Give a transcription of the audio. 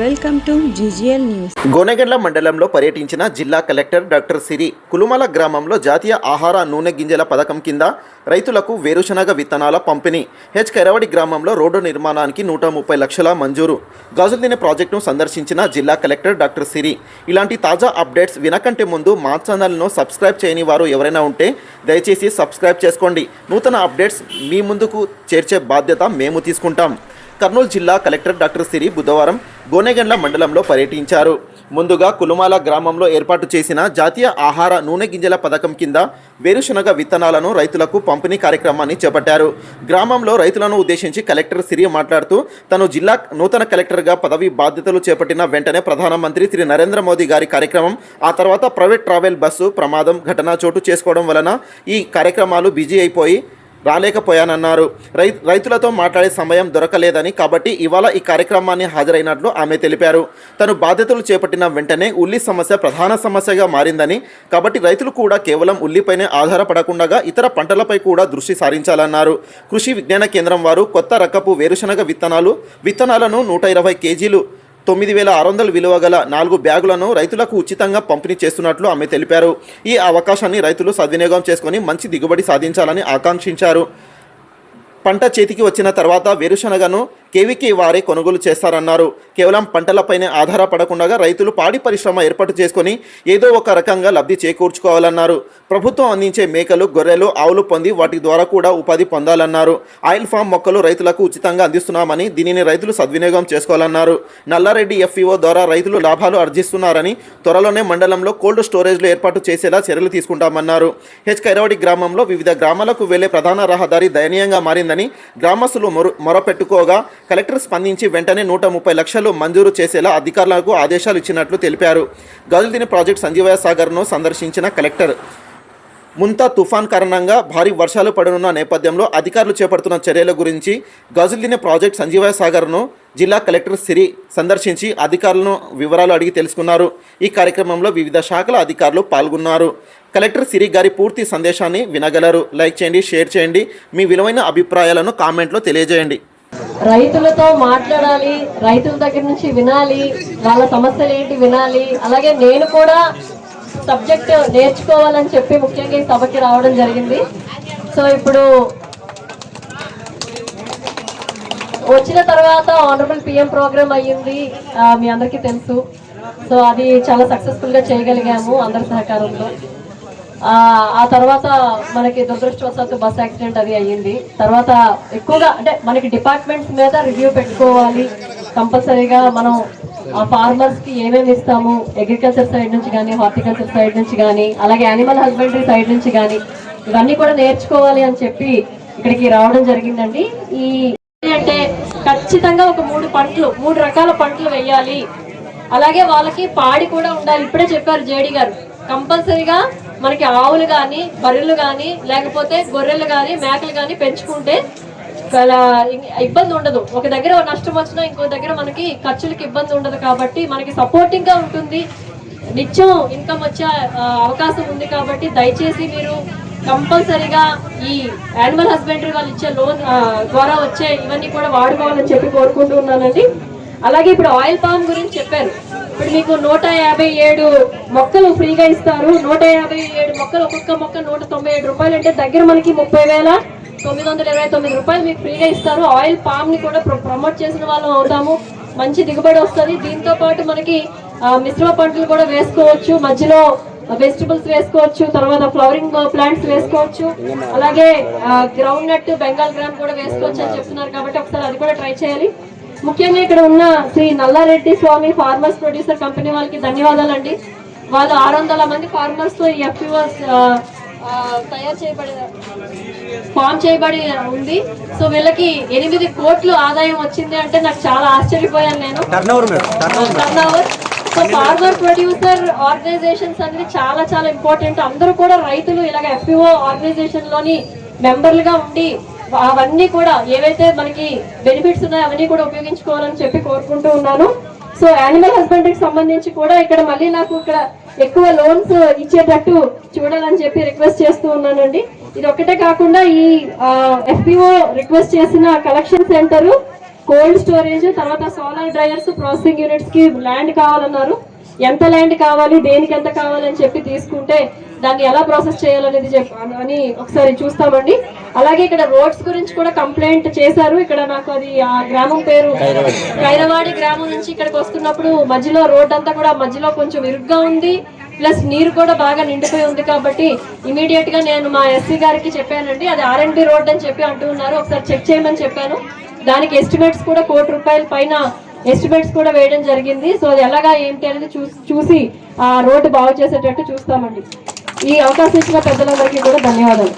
Welcome to GGL news. Gonegandla మండలంలో పర్యటించిన జిల్లా కలెక్టర్ డాక్టర్ సిరి కులుమల గ్రామంలో జాతీయ ఆహార నూనె గింజల పథకం కింద రైతులకు వేరుశనగ విత్తనాల పంపిణీ. హెచ్ కైరవడి గ్రామంలో రోడ్డు నిర్మాణానికి నూట ముప్పై లక్షల మంజూరు. గాజుల్దినే ప్రాజెక్టును సందర్శించిన జిల్లా కలెక్టర్ డాక్టర్ సిరి ఇలాంటి తాజా అప్డేట్స్ వినకంటే ముందు మా ఛానల్ను సబ్స్క్రైబ్ చేయని వారు ఎవరైనా ఉంటే దయచేసి సబ్స్క్రైబ్ చేసుకోండి. నూతన అప్డేట్స్ మీ ముందుకు చేర్చే బాధ్యత మేము తీసుకుంటాం. కర్నూలు జిల్లా కలెక్టర్ డాక్టర్ సిరి బుధవారం గోనెగండ్ల మండలంలో పర్యటించారు. ముందుగా కులుమాల గ్రామంలో ఏర్పాటు చేసిన జాతీయ ఆహార నూనె గింజల పథకం కింద వేరుశనగ విత్తనాలను రైతులకు పంపిణీ కార్యక్రమాన్ని చేపట్టారు. గ్రామంలో రైతులను ఉద్దేశించి కలెక్టర్ సిరి మాట్లాడుతూ తను జిల్లా నూతన కలెక్టర్గా పదవి బాధ్యతలు చేపట్టిన వెంటనే ప్రధానమంత్రి శ్రీ నరేంద్ర మోదీ గారి కార్యక్రమం ఆ తర్వాత ప్రైవేట్ ట్రావెల్ బస్సు ప్రమాదం ఘటన చోటు చేసుకోవడం వలన ఈ కార్యక్రమాలు బిజీ అయిపోయి రాలేకపోయానన్నారు. రై రైతులతో మాట్లాడే సమయం దొరకలేదని కాబట్టి ఇవాళ ఈ కార్యక్రమాన్ని హాజరైనట్లు ఆమె తెలిపారు. తను బాధ్యతలు చేపట్టిన వెంటనే ఉల్లి సమస్య ప్రధాన సమస్యగా మారిందని కాబట్టి రైతులు కూడా కేవలం ఉల్లిపైనే ఆధారపడకుండా ఇతర పంటలపై కూడా దృష్టి సారించాలన్నారు. కృషి విజ్ఞాన కేంద్రం వారు కొత్త రకపు వేరుశనగ విత్తనాలు విత్తనాలను నూట ఇరవై కేజీలు తొమ్మిది వేల ఆరు వందల విలువ గల నాలుగు బ్యాగులను రైతులకు ఉచితంగా పంపిణీ చేస్తున్నట్లు ఆమె తెలిపారు. ఈ అవకాశాన్ని రైతులు సద్వినియోగం చేసుకొని మంచి దిగుబడి సాధించాలని ఆకాంక్షించారు. పంట చేతికి వచ్చిన తర్వాత వేరుశనగను కేవీకి వారే కొనుగోలు చేస్తారన్నారు. కేవలం పంటలపైనే ఆధారపడకుండా రైతులు పాడి పరిశ్రమ ఏర్పాటు చేసుకొని ఏదో ఒక రకంగా లబ్ధి చేకూర్చుకోవాలన్నారు. ప్రభుత్వం అందించే మేకలు గొర్రెలు ఆవులు పొంది వాటి ద్వారా కూడా ఉపాధి పొందాలన్నారు. ఆయిల్ ఫామ్ మొక్కలు రైతులకు ఉచితంగా అందిస్తున్నామని దీనిని రైతులు సద్వినియోగం చేసుకోవాలన్నారు. నల్లారెడ్డి ఎఫ్ఈఓ ద్వారా రైతులు లాభాలు ఆర్జిస్తున్నారని త్వరలోనే మండలంలో కోల్డ్ స్టోరేజ్లు ఏర్పాటు చేసేలా చర్యలు తీసుకుంటామన్నారు. హెచ్ కైరవడి గ్రామంలో వివిధ గ్రామాలకు వెళ్ళే ప్రధాన రహదారి దయనీయంగా మారిందని గ్రామస్తులు మొర మొరపెట్టుకోగా కలెక్టర్ స్పందించి వెంటనే నూట ముప్పై లక్షలు మంజూరు చేసేలా అధికారులకు ఆదేశాలు ఇచ్చినట్లు తెలిపారు. గజల్దిని ప్రాజెక్ట్ సంజీవయ సాగర్ను సందర్శించిన కలెక్టర్. ముంతా తుఫాన్ కారణంగా భారీ వర్షాలు పడనున్న నేపథ్యంలో అధికారులు చేపడుతున్న చర్యల గురించి గజుల్దిన ప్రాజెక్ట్ సంజీవయ సాగర్ను జిల్లా కలెక్టర్ సిరి సందర్శించి అధికారులను వివరాలు అడిగి తెలుసుకున్నారు. ఈ కార్యక్రమంలో వివిధ శాఖల అధికారులు పాల్గొన్నారు. కలెక్టర్ సిరి గారి పూర్తి సందేశాన్ని వినగలరు. లైక్ చేయండి షేర్ చేయండి. మీ విలువైన అభిప్రాయాలను కామెంట్లో తెలియజేయండి. రైతులతో మాట్లాడాలి రైతుల దగ్గర నుంచి వినాలి వాళ్ళ సమస్యలు ఏంటి వినాలి. అలాగే నేను కూడా సబ్జెక్ట్ నేర్చుకోవాలని చెప్పి ముఖ్యంగా ఈ సభకి రావడం జరిగింది. సో ఇప్పుడు వచ్చిన తర్వాత ఆనరబుల్ పిఎం ప్రోగ్రామ్ అయ్యింది మీ అందరికీ తెలుసు. సో అది చాలా సక్సెస్ఫుల్గా చేయగలిగాము అందరి సహకారంతో. ఆ తర్వాత మనకి దురదృష్టవశాత్తు బస్ యాక్సిడెంట్ అది అయ్యింది. తర్వాత ఎక్కువగా అంటే మనకి డిపార్ట్మెంట్స్ మీద రివ్యూ పెట్టుకోవాలి. కంపల్సరీగా మనం ఆ ఫార్మర్స్కి ఏమేమి ఇస్తాము? అగ్రికల్చర్ సైడ్ నుంచి కానీ హార్టికల్చర్ సైడ్ నుంచి కానీ అలాగే యానిమల్ హస్బెండరీ సైడ్ నుంచి కానీ ఇవన్నీ కూడా నేర్చుకోవాలి అని చెప్పి ఇక్కడికి రావడం జరిగిందండి. ఈ అంటే ఖచ్చితంగా ఒక మూడు పంటలు మూడు రకాల పంటలు వేయాలి. అలాగే వాళ్ళకి పాడి కూడా ఉండాలి. ఇప్పుడే చెప్పారు జేడి గారు. కంపల్సరీగా మనకి ఆవులు కానీ బర్రెలు కానీ లేకపోతే గొర్రెలు కానీ మేకలు కానీ పెంచుకుంటే చాలా ఇబ్బంది ఉండదు. ఒక దగ్గర నష్టం వచ్చినా ఇంకో దగ్గర మనకి ఖర్చులకు ఇబ్బంది ఉండదు కాబట్టి మనకి సపోర్టింగ్గా ఉంటుంది. నిత్యం ఇన్కమ్ వచ్చే అవకాశం ఉంది కాబట్టి దయచేసి మీరు కంపల్సరీగా ఈ యానిమల్ హస్బెండరీ వాళ్ళు ఇచ్చే లోన్ ద్వారా వచ్చే ఇవన్నీ కూడా వాడుకోవాలని చెప్పి కోరుకుంటూ ఉన్నానండి అలాగే ఇప్పుడు ఆయిల్ పామ్ గురించి చెప్పారు. ఇప్పుడు మీకు నూట యాభై ఏడు మొక్కలు ఫ్రీగా ఇస్తారు. నూట యాభై ఏడు మొక్కలు ఒక్కొక్క మొక్క నూట తొంభై ఏడు రూపాయలు అంటే దగ్గర మనకి ముప్పై వేల తొమ్మిది వందల ఇరవై తొమ్మిది రూపాయలు మీకు ఫ్రీగా ఇస్తారు. ఆయిల్ పామ్ని కూడా ప్రో- ప్రమోట్ చేసిన వాళ్ళం అవుతాము. మంచి దిగుబడి వస్తుంది. దీంతో పాటు మనకి మిశ్రమ పంటలు కూడా వేసుకోవచ్చు. మధ్యలో వెజిటబుల్స్ వేసుకోవచ్చు. తర్వాత ఫ్లవరింగ్ ప్లాంట్స్ వేసుకోవచ్చు. అలాగే గ్రౌండ్ నట్ బెంగాల్ గ్రామ్ కూడా వేసుకోవచ్చు అని చెప్తున్నారు. కాబట్టి ఒకసారి అది కూడా ట్రై చేయాలి. ముఖ్యంగా ఇక్కడ ఉన్న Shri Nallareddy Swamy farmers producer company వాళ్ళకి ధన్యవాదాలండి. వాళ్ళు ఆరు వందల మంది ఫార్మర్స్తో ఈ ఎఫ్పిఓస్ తయారు చేయబడి ఫామ్ చేయబడి ఉంది. సో వీళ్ళకి ఎనిమిది కోట్లు ఆదాయం వచ్చింది అంటే నాకు చాలా ఆశ్చర్యపోయాను నేను. Turnover so farmer producer organisations అనేది చాలా చాలా ఇంపార్టెంట్. అందరూ కూడా రైతులు ఇలాగ ఎఫ్పిఓ ఆర్గనైజేషన్లోని మెంబర్లుగా ఉండి అవన్నీ కూడా ఏవైతే మనకి బెనిఫిట్స్ ఉన్నాయో అవన్నీ కూడా ఉపయోగించుకోవాలని చెప్పి కోరుకుంటూ ఉన్నాను. సో యానిమల్ హస్బెండరీకి సంబంధించి కూడా ఇక్కడ మళ్ళీ నాకు ఇక్కడ ఎక్కువ లోన్స్ ఇచ్చేటట్టు చూడాలని చెప్పి రిక్వెస్ట్ చేస్తూ ఉన్నానండి. ఇది ఒక్కటే కాకుండా ఈ ఎఫ్పిఓ రిక్వెస్ట్ చేసిన కలెక్షన్ సెంటర్ కోల్డ్ స్టోరేజ్ తర్వాత సోలార్ డ్రైయర్స్ ప్రాసెసింగ్ యూనిట్స్కి ల్యాండ్ కావాలన్నారు. ఎంత ల్యాండ్ కావాలి దేనికి ఎంత కావాలని చెప్పి తీసుకుంటే దాన్ని ఎలా ప్రాసెస్ చేయాలనేది చెప్ అని ఒకసారి చూస్తామండి. అలాగే ఇక్కడ రోడ్స్ గురించి కూడా కంప్లైంట్ చేశారు. ఇక్కడ నాకు అది ఆ గ్రామం పేరు కైరవాడి. గ్రామం నుంచి ఇక్కడికి వస్తున్నప్పుడు మధ్యలో రోడ్ అంతా కూడా మధ్యలో కొంచెం ఇరుగ్గా ఉంది. ప్లస్ నీరు కూడా బాగా నిండిపోయి ఉంది కాబట్టి ఇమీడియట్గా నేను మా ఎస్సీ గారికి చెప్పానండి. అది ఆర్ఎండ్బి రోడ్ అని చెప్పి అంటున్నారు ఒకసారి చెక్ చేయమని చెప్పాను. దానికి ఎస్టిమేట్స్ కూడా కోటి రూపాయల పైన ఎస్టిమేట్స్ కూడా వేయడం జరిగింది. సో అది ఎలాగా ఏంటి అనేది చూసి చూసి ఆ రోడ్డు బాగు చేసేటట్టు చూస్తామండి. ఈ అవకాశం ఇచ్చిన పెద్దలందరికీ కూడా ధన్యవాదాలు.